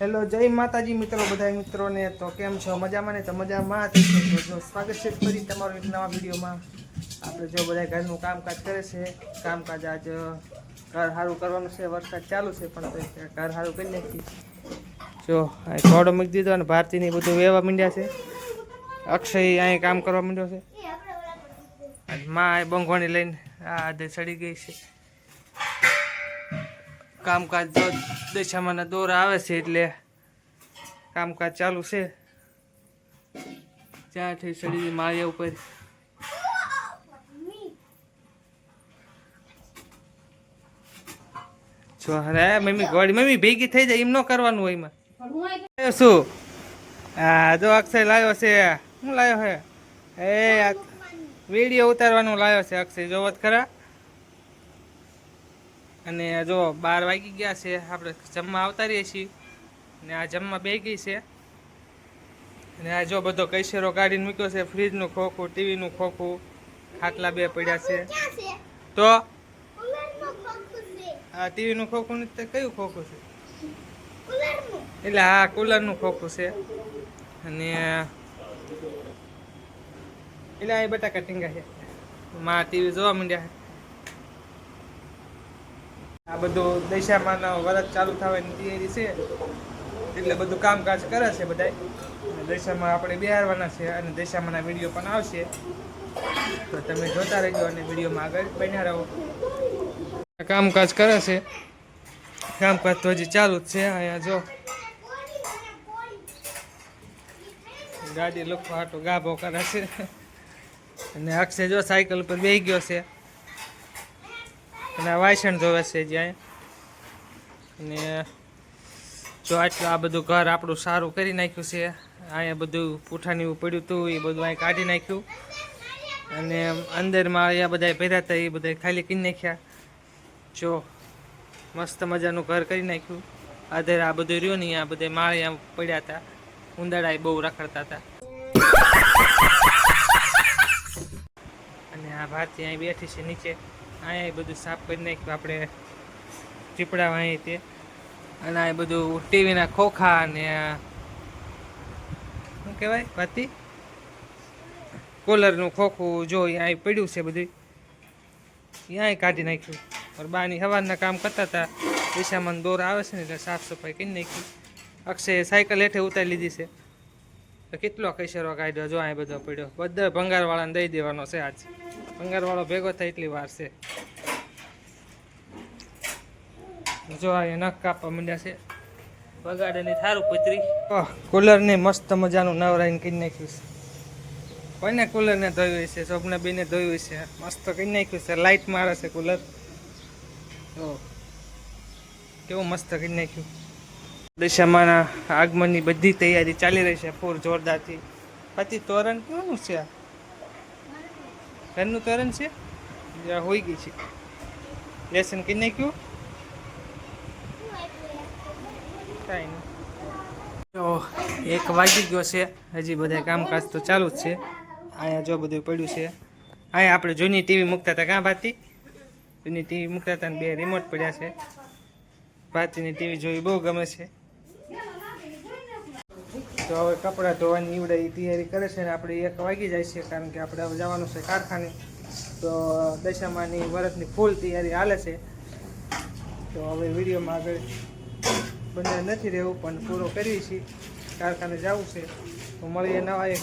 Hello જય માતાજી મિત્રો બધા મિત્રોને. તો કેમ છો? મજામાં ને? તો મજામાં જ સ્વાગત છે ફરી તમારો એક નવા વિડીયોમાં. આપણે જો બધા ઘરનું કામકાજ કરે છે. કામકાજ આજ ઘર સારું કરવાનું છે. વરસાદ ચાલુ છે, પણ ઘર સારું કરી નાખી જો અહીં થોડો મૂકી દીધો અને ભારતીની બધું વેવા માંડ્યા છે. અક્ષય અહીં કામ કરવા માંડ્યો છે. માં બંગોણી લઈને આ સડી ગઈ છે. કામકાજ તો દશામાના દોર આવે છે એટલે કામકાજ ચાલુ છે. ચા થઈ સડી માળિયા ઉપર. જો અરે મમ્મી, ગોળી મમ્મી ભેગી થઈ જાય, એમ ન કરવાનું હોય એમાં. શું? હા જો અક્ષય લાવ્યો છે. શું લાવ્યો છે એ વીડિયો ઉતારવાનું લાવ્યો છે અક્ષય. જોવત ખરા. અને જો બાર વાગી ગયા છે આપણે જમવા આવતા રહીએ છીએ. ને આ જમવા બે ગઈ છે. અને આ જો બધો કૈસેરો કાઢીને મૂક્યો છે ફ્રીજનું ખોખું ટીવીનું ખોખું ખાટલા બે પડ્યા છે. તો? આ ટીવીનું ખોખું કયું ખોખું છે? એટલે હા કુલરનું ખોખું છે. અને એટલે આ બટાકા ટીંગા છે. માં ટીવી જોવા માંડ્યા આ બધું દશામાનો વરસ ચાલુ થવાની તૈયારી છે. એટલે બધું કામકાજ કરે છે બધાય. દશામાં આપણે બિહારવાના છે અને દશામાંના વીડિયો પણ આવશે. તો તમે જોતા રહેજો અને વિડીયોમાં આગળ બન્યા રહો. કામકાજ કરે છે. કામકાજ તો હજી ચાલુ જ છે અહીંયા જો. ગાડી લોકો હાટો ગાભો કરે છે. અને અક્ષય જો સાયકલ પર બેસી ગયો છે. અને વાયસણ ધોવે છે જ્યાં અને જો આટલું આ બધું ઘર આપણું સારું કરી નાખ્યું છે. અહીંયા બધું પૂઠાની એવું પડ્યું હતું એ બધું અહીં કાઢી નાખ્યું. અને અંદરમાં અહીંયા બધા પહેર્યા હતા એ બધા ખાલી કરી નાખ્યા. જો મસ્ત મજાનું ઘર કરી નાખ્યું. આધેર આ બધું રહ્યું નહીં આ બધા માળિયા પડ્યા હતા. ઉંદાડા બહુ રખડતા હતા. અને આ ભારતી અહીં બેઠી છે નીચે. અહીંયા બધું સાફ કરી નાખ્યું, આપણે ચીપડા અહીં તે. અને આ બધું ટીવીના ખોખા ને શું કહેવાય ભાતી કોલરનું ખોખું જો અહીં પડ્યું છે બધું ત્યાં કાઢી નાખ્યું. પણ બાની સવારના કામ કરતા હતા દિશામાં દોર આવે છે ને એટલે સાફ સફાઈ કરી નાખી. અક્ષય સાયકલ હેઠે ઉતારી લીધી છે. તો કેટલો કૈસરો કાઢ્યો? જો અહીં બધો પડ્યો. બધા ભંગારવાળાને દઈ દેવાનો છે આજ. ભંગારવાળો ભેગો થાય એટલી વાર છે. જો આ નખ કાપવા માંડ્યા છે. બગાડે ની થારું પતરી. કુલરને મસ્ત મજાનું નવરાઈને કરી નાખ્યું છે. કોઈને કુલરને ધોયું છે? સ્વપ્ન બેને ધોયું છે? મસ્ત કરી નાખ્યું છે. લાઇટ મારે છે કુલર તો કેવું મસ્ત કરી નાખ્યું. દશામાના આગમનની બધી તૈયારી ચાલી રહી છે ફૂર જોરદારથી. પછી તોરણ કેવું છે આ? ઘરનું તોરણ છે? હોઈ ગઈ છે. લેસન કરી નાખ્યું? તો એક વાગી ગયો છે. હજી બધા કામકાજ તો ચાલુ જ છે. અહીંયા જો બધું પડ્યું છે. અહીંયા આપણે જૂની ટીવી મૂકતા હતા. કાં ભાતી? જૂની ટીવી મૂકતા હતા બે રિમોટ પડ્યા છે. ભાતીની ટીવી જોવી બહુ ગમે છે. તો હવે કપડાં ધોવાની નીવડે એ તૈયારી કરે છે ને આપણે એક વાગી જાય છે કારણ કે આપણે હવે જવાનું છે કારખાને. તો દશામાની વરસની ફૂલ તૈયારી હાલે છે. તો હવે વિડીયોમાં આગળ બંને નથી રહેવું પણ પૂરો કરીએ છીએ. કારખાને જવું છે. તો મળીએ નવા એક